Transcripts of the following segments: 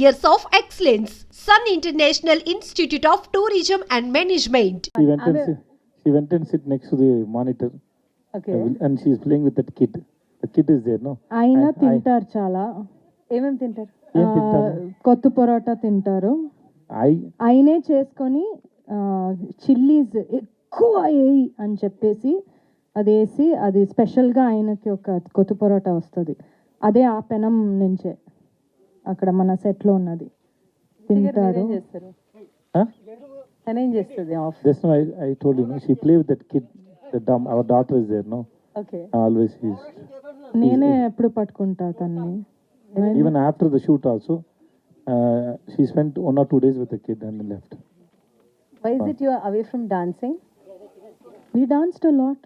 Years of excellence Sun international institute of tourism and management monitor తింటారు చాలా ఏమేమి తింటారు కొత్త పొరోటా తింటారు ఆయనే చేసుకొని చిల్లీస్ ఎక్కువ వేయి అని చెప్పేసి అది వేసి అది స్పెషల్గా ఆయనకి ఒక కొత్త పొరోటా వస్తుంది అదే ఆ పెనం నుంచే అక్కడ మన సెట్లో ఉన్నది. తింటారు. నేనే ఎప్పుడు పట్టుకుంటా తన్ని. Even after the shoot also she spent one or two days with kid and left why is it you are away from dancing we danced a lot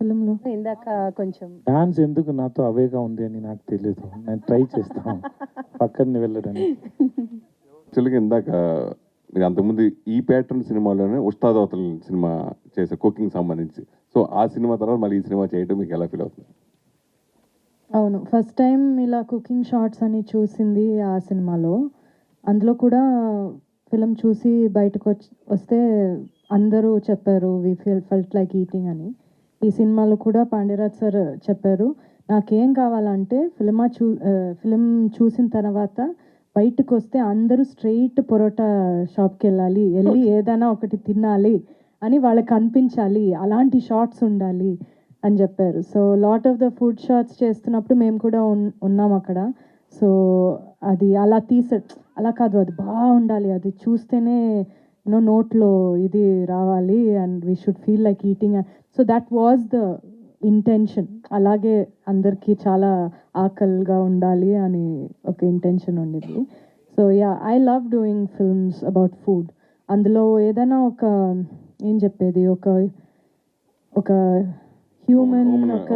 ఫిల్మ్లో ఇందాక కొంచెం. డాన్స్ ఎందుకు నాతో అవేగా ఉంది అని నాకు తెలియదు నేను ట్రై చేస్తాను పక్కన వెళ్ళడానికి యాక్చువల్గా ఇందాక మీరు అంతకుముందు ఈ ప్యాటర్న్ సినిమాలోనే ఉస్తాద్ అవతల సినిమా చేసే కుకింగ్ సంబంధించి. సో ఆ సినిమా తర్వాత మళ్ళీ ఈ సినిమా చేయడం మీకు ఎలా ఫీల్ అవుతుంది? అవును. ఫస్ట్ టైం ఇలా కుకింగ్ షార్ట్స్ అని చూసింది ఆ సినిమాలో. అందులో కూడా ఫిలిం చూసి బయటకు వచ్చి వస్తే అందరూ చెప్పారు we feel felt like eating అని. ఈ సినిమాలో కూడా పాండ్యరాజ్ సార్ చెప్పారు నాకేం కావాలంటే ఫిలిమా చూ ఫిలిం చూసిన తర్వాత బయటకు వస్తే అందరూ స్ట్రెయిట్ పొరోటా షాప్కి వెళ్ళాలి వెళ్ళి ఏదైనా ఒకటి తినాలి అని వాళ్ళకి అనిపించాలి అలాంటి షార్ట్స్ ఉండాలి అని చెప్పారు. So lot of the food shorts చేస్తున్నప్పుడు మేము కూడా ఉన్- ఉన్నాం అక్కడ. సో అది అలా తీసే అలా కాదు అది బాగుండాలి అది చూస్తేనే యూనో నోట్లో ఇది రావాలి and we should feel like eating so that was the intention అలాగే అందరికీ చాలా ఆకలిగా ఉండాలి అని ఒక ఇంటెన్షన్ ఉండింది. So yeah I love doing films about food అందులో ఏదైనా ఒక ఏం చెప్పేది? ఒక ఒక హ్యూమన్ ఒక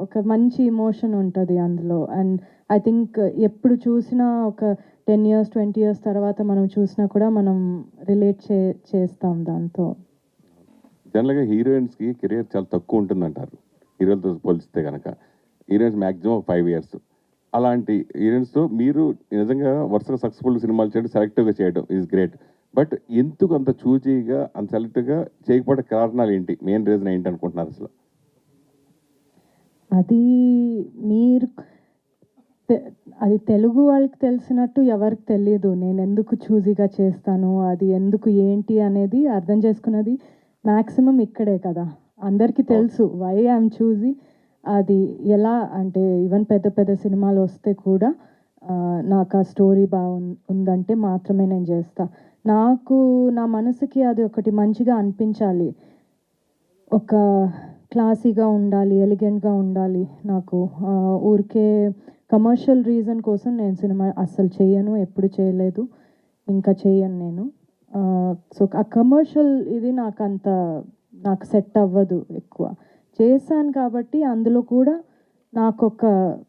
ఒక మంచి ఇమోషన్ ఉంటుంది అందులో. అండ్ ఐ థింక్ ఎప్పుడు చూసినా ఒక టెన్ ఇయర్స్ ట్వంటీ ఇయర్స్ తర్వాత మనం చూసినా కూడా మనం రిలేట్ చే చేస్తాం దాంతో. జనరల్గా హీరోయిన్స్కి కెరియర్ చాలా తక్కువ ఉంటుందంటారు. హీరోలతో పోలిస్తే కనుక హీరోయిన్స్ మ్యాక్సిమం ఫైవ్ ఇయర్స్ అలాంటి హీరోయిన్స్తో మీరు నిజంగా వరుసగా సక్సెస్ఫుల్ సినిమాలు చేయడం సెలెక్టివ్గా చేయడం ఈజ్ గ్రేట్ బట్ ఎందుకు అంత చూజీగా అంత సెలెక్ట్గా చేయకపోవడం కారణాలు ఏంటి? మెయిన్ రీజన్ ఏంటి అనుకుంటున్నారు అసలు? అది మీరు తె- అది తెలుగు వాళ్ళకి తెలిసినట్టు ఎవరికి తెలియదు. నేను ఎందుకు చూజీగా చేస్తాను? అది ఎందుకు ఏంటి అనేది అర్థం చేసుకున్నది మ్యాక్సిమం ఇక్కడే కదా. అందరికీ తెలుసు వై ఐఎమ్ చూజీ అది ఎలా అంటే ఈవెన్ పెద్ద పెద్ద సినిమాలు వస్తే కూడా నాకు ఆ స్టోరీ బాగు ఉందంటే మాత్రమే నేను చేస్తా. నాకు నా మనసుకి అది ఒకటి మంచిగా అనిపించాలి. ఒక క్లాసీగా ఉండాలి ఎలిగెంట్గా ఉండాలి నాకు. ఊరికే కమర్షియల్ రీజన్ కోసం నేను సినిమా అస్సలు చేయను ఎప్పుడు చేయలేదు ఇంకా చేయను నేను. సో ఆ కమర్షియల్ ఇది నాకు అంత నాకు సెట్ అవ్వదు ఎక్కువ. చేశాను కాబట్టి అందులో కూడా నాకు ఒక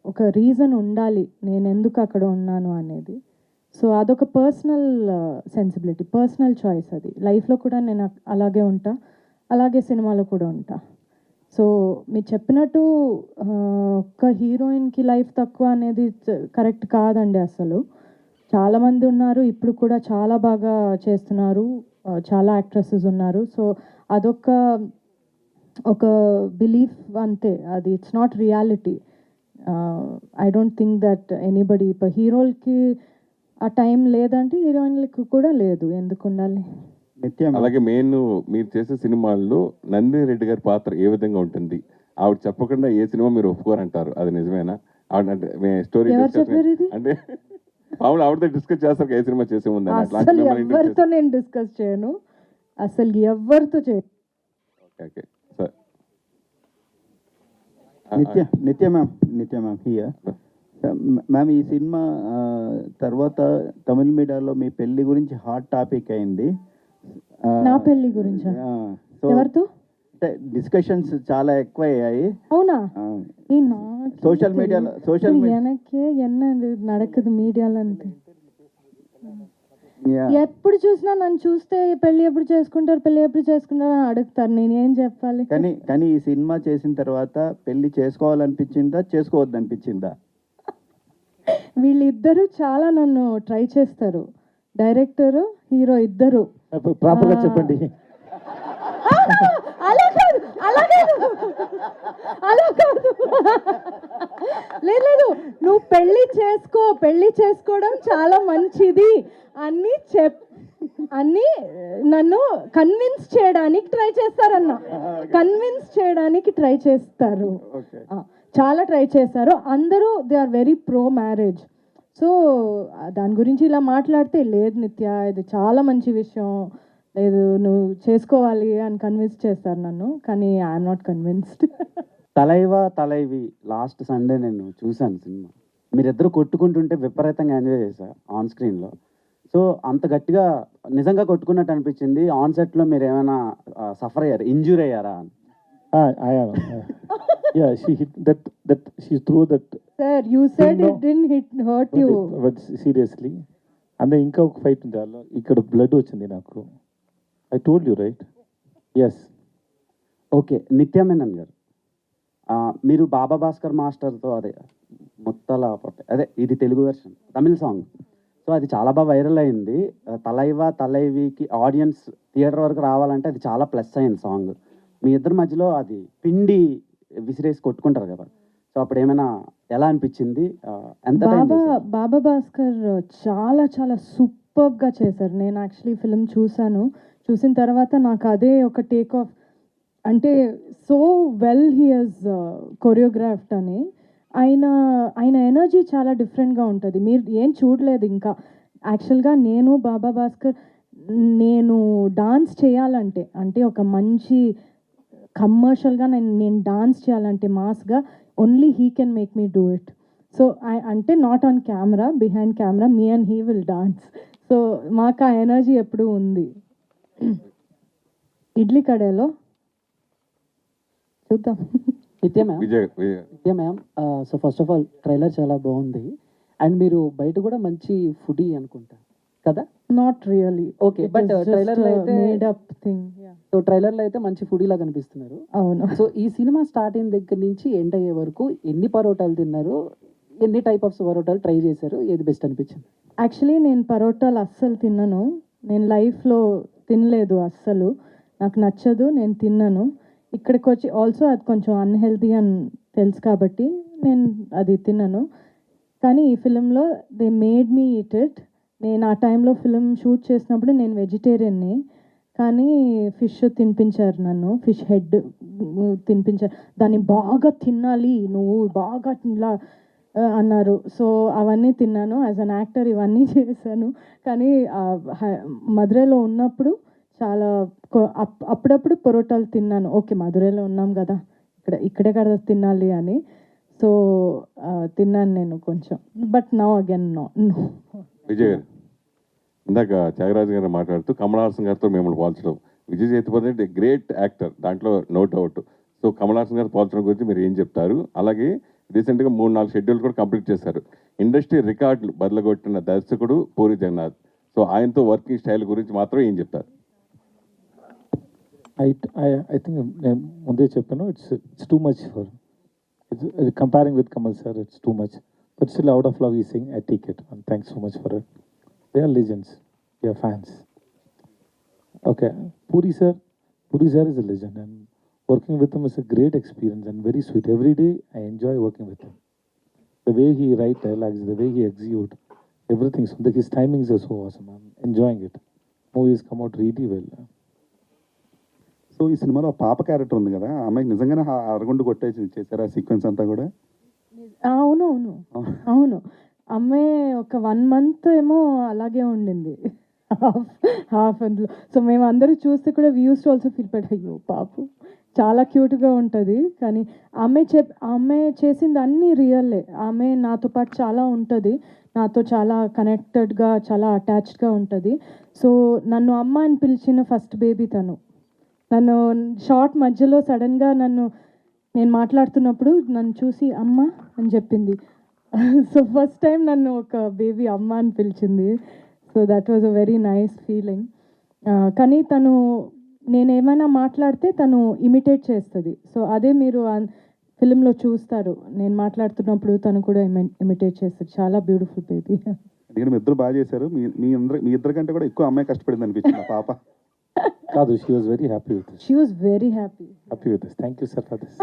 ఒక రీజన్ ఉండాలి నేను ఎందుకు అక్కడ ఉన్నాను అనేది. సో అదొక పర్సనల్ సెన్సిబిలిటీ పర్సనల్ చాయిస్ అది. లైఫ్లో కూడా నేను అలాగే ఉంటా. అలాగే సినిమాలో కూడా ఉంటా. సో మీరు చెప్పినట్టు ఒక ఒక్క హీరోయిన్కి లైఫ్ తక్కువ అనేది కరెక్ట్ కాదండి అసలు. చాలామంది ఉన్నారు ఇప్పుడు కూడా చాలా బాగా చేస్తున్నారు చాలా యాక్ట్రెసెస్ ఉన్నారు. సో అదొక ఒక బిలీఫ్ అంతే. అది it's not reality I don't think that anybody ఇప్పుడు హీరోలకి ఆ టైం లేదంటే హీరోయిన్లకి కూడా లేదు. ఎందుకు ఉండాలి? నిత్యం. అలాగే మెయిన్ మీరు చేసే సినిమాల్లో నందిని రెడ్డి గారి పాత్ర ఏ విధంగా ఉంటుంది? ఆవిడ చెప్పకుండా ఏ సినిమా మీరు ఒప్పుకోరంటారు? అది నిజమేనా? ఆవిడ అంటే స్టోరీ? అంటే మామూలు ఆవిడతో డిస్కస్ చేస్తారు ఏ సినిమా చేసే ముందు అసలు ఎవరితో నేను డిస్కస్ చేయను? అసలు ఎవరితో చేయను okay okay sir Nithya Nithya ma'am Nithya ma'am here ma'am ఈ సినిమా తర్వాత తమిళ మీడియాలో మీ పెళ్ళి గురించి హాట్ టాపిక్ అయింది. నా పెళ్ళి గురించా? ఎవరితో? డిస్కషన్స్ చాలా ఎక్కువ అయ్యాయి అవునా సోషల్ మీడియాలో సోషల్ వెనకే ఎన్న నడకదు మీడియాలో అంతే ఎప్పుడు చూసినా నన్ను చూస్తే పెళ్ళి ఎప్పుడు చేసుకుంటారు పెళ్ళి ఎప్పుడు చేసుకుంటారు అని అడుగుతారు. నేను ఏం చెప్పాలి? కానీ కానీ ఈ సినిమా చేసిన తర్వాత పెళ్ళి చేసుకోవాలనిపించిందా చేసుకోవద్దు అనిపించిందా వీళ్ళిద్దరూ చాలా నన్ను ట్రై చేస్తారు. డైరెక్టర్ హీరో ఇద్దరు. చెప్పండి. అలా కాదు అలా కాదు. అలా కాదు. లేదు లేదు. నువ్వు పెళ్ళి చేసుకో పెళ్ళి చేసుకోవడం చాలా మంచిది అని చెప్ అన్ని నన్ను కన్విన్స్ చేయడానికి ట్రై చేస్తారన్న. కన్విన్స్ చేయడానికి ట్రై చేస్తారు. చాలా ట్రై చేస్తారు. అందరూ they are very pro marriage so దాని గురించి ఇలా మాట్లాడితే లేదు నిత్య ఇది చాలా మంచి విషయం. లేదు నువ్వు చేసుకోవాలి అని కన్విన్స్ చేస్తారు నన్ను కానీ I'm not convinced Thalaiva Thalaivi last Sunday నేను చూశాను సినిమా మీరిద్దరు కొట్టుకుంటుంటే విపరీతంగా ఎంజాయ్ చేశా ఆన్ స్క్రీన్లో సో అంత గట్టిగా నిజంగా కొట్టుకున్నట్టు అనిపించింది ఆన్ సెట్లో మీరు ఏమైనా సఫర్ అయ్యారు ఇంజూర్ అయ్యారా అని she hit that. That she threw that. Sir you said. It hit hurt you but seriously అందే ఇంకా ఒక ఫైట్ ఉంది అలా ఇక్కడ బ్లడ్ వచ్చింది నాకు I told you right yes okay Nithya Menen గారు. మీరు బాబా భాస్కర్ మాస్టర్తో అదే ముత్తల అదే ఇది Telugu version Tamil song so అది చాలా బాగా వైరల్ అయింది. తలైవా తలైవికి ఆడియన్స్ థియేటర్ వరకు రావాలంటే అది చాలా ప్లస్ అయింది సాంగ్ మీ ఇద్దరి మధ్యలో అది పిండి విసిరేసి కొట్టుకుంటారు కదా. సో అప్పుడు ఏమైనా ఎలా అనిపించింది? ఎంత బాబా? బాబా భాస్కర్ చాలా చాలా సూపర్గా చేశారు. నేను యాక్చువల్లీ ఫిల్మ్ చూశాను. చూసిన తర్వాత నాకు అదే ఒక టేక్ ఆఫ్ అంటే so well he has choreographed అని. ఆయన ఆయన ఎనర్జీ చాలా డిఫరెంట్గా ఉంటుంది. మీరు ఏం చూడలేదు ఇంకా. యాక్చువల్గా నేను బాబా భాస్కర్ నేను డాన్స్ చేయాలంటే అంటే ఒక మంచి కమర్షియల్గా నేను నేను డాన్స్ చేయాలంటే మాస్గా only he can make me do it so అంటే not on camera behind camera me and he will dance so మాకు ఆ ఎనర్జీ ఎప్పుడూ ఉంది. ఇడ్లీ కడేలో చూద్దాం. నిత్య ma'am Vijay. Vijay Nithya ma'am so first of all trailer చాలా బాగుంది. అండ్ మీరు బయట కూడా మంచి ఫుడీ అనుకుంటా. కదా? Not really Okay, but, uh, trailer లో అయితే- మేడ్ అప్ థింగ్ సో ట్రైలర్లో అయితే మంచి ఫుడీలా కనిపిస్తున్నారు అవును. సో ఈ సినిమా స్టార్ట్ అయిన దగ్గర నుంచి ఎండ్ అయ్యే వరకు ఎన్ని పరోటాలు తిన్నారు? ఎన్ని టైప్ ఆఫ్ పరోటాలు ట్రై చేశారు? ఏది బెస్ట్ అనిపించింది? యాక్చువల్లీ నేను పరోటాలు అస్సలు తిన్నను నేను లైఫ్లో తినలేదు అస్సలు. నాకు నచ్చదు నేను తిన్నాను. ఇక్కడికి వచ్చి ఆల్సో అది కొంచెం అన్హెల్తీ అని తెలుసు కాబట్టి నేను అది తిన్నాను కానీ ఈ ఫిలింలో they made me eat it నేను ఆ టైంలో ఫిలిం షూట్ చేసినప్పుడు నేను వెజిటేరియన్ని కానీ ఫిష్ తినిపించారు నన్ను. ఫిష్ హెడ్ తినిపించారు. దాన్ని బాగా తినాలి నువ్వు బాగా ఇలా అన్నారు. సో అవన్నీ తిన్నాను. యాజ్ అన్ యాక్టర్ ఇవన్నీ చేశాను. కానీ మధురైలో ఉన్నప్పుడు చాలా అప్- అప్పుడప్పుడు పొరోటాలు తిన్నాను. ఓకే మధురైలో ఉన్నాం కదా. ఇక్కడ ఇక్కడే కదా తినాలి అని. సో తిన్నాను నేను కొంచెం. But now again no no Vijay garu ఇందాక త్యాగరాజు గారు మాట్లాడుతూ కమల్ హాసన్ గారితో మిమ్మల్ని పోల్చడం. విజయ్ సేతుపతి అంటే గ్రేట్ యాక్టర్ దాంట్లో no doubt so Kamal Haasan garu పోల్చడం గురించి మీరు ఏం చెప్తారు? అలాగే రీసెంట్గా మూడు నాలుగు షెడ్యూల్ కూడా కంప్లీట్ చేశారు. ఇండస్ట్రీ రికార్డులు బదలగొట్టిన దర్శకుడు పూరి జగన్నాథ్. సో ఆయనతో వర్కింగ్ స్టైల్ గురించి మాత్రం ఏం చెప్తారు? ఐ ఐ థింక్ నేను ముందే చెప్పాను it's it's too much for it's comparing with Kamal sir it's too much but still out of love ఈ sing I take it and thanks so much for it they are legends they are fans okay Puri sir Puri sir is a legend and working with him is a great experience and very sweet every day i enjoy working with him the way he write dialogues the way he execute everything so the, his timings are so awesome i'm enjoying it movies come out really well so ఈ సినిమాలో పాప character ఉంది కదా అమ్మాయికి నిజంగానే అరగుండు కొట్టేసి చేశారు ఆ సీక్వెన్స్ అంతా కూడా అవును అవును అవును అమ్మాయి ఒక వన్ మంత్ ఏమో అలాగే ఉండింది హాఫ్ హాఫ్ అందులో సో మేము అందరూ చూస్తే కూడా వ్యూస్ ఆల్సో ఫీల్ అయ్యో పాపు చాలా క్యూట్గా ఉంటుంది. కానీ ఆమె చెప్ ఆమె చేసింది అన్నీ రియల్లే. ఆమె నాతో పాటు చాలా ఉంటుంది. నాతో చాలా కనెక్టెడ్గా చాలా అటాచ్డ్గా ఉంటుంది. సో నన్ను అమ్మ అని పిలిచిన ఫస్ట్ బేబీ తను. నన్ను షార్ట్ మధ్యలో సడన్గా నన్ను నేను మాట్లాడుతున్నప్పుడు నన్ను చూసి అమ్మ అని చెప్పింది. సో ఫస్ట్ టైం నన్ను ఒక బేబీ అమ్మ అని పిలిచింది. So that was a very nice feeling. కానీ తను నేను ఏమైనా మాట్లాడితే తను ఇమిటేట్ చేస్తుంది. సో అదే మీరు ఫిలింలో చూస్తారు. నేను మాట్లాడుతున్నప్పుడు తను కూడా ఇమిటేట్ చేస్తారు చాలా బ్యూటిఫుల్ బేబీ. ఎందుకంటే మీ ఇద్దరు బాగా చేశారు. మీ మీ అందరి మీ ఇద్దరి కంటే కూడా ఎక్కువ అమ్మాయి కష్టపడింది అనిపించింది ఆ పాప. కాదు she was very happy with she was very happy happy with this thank you sir for this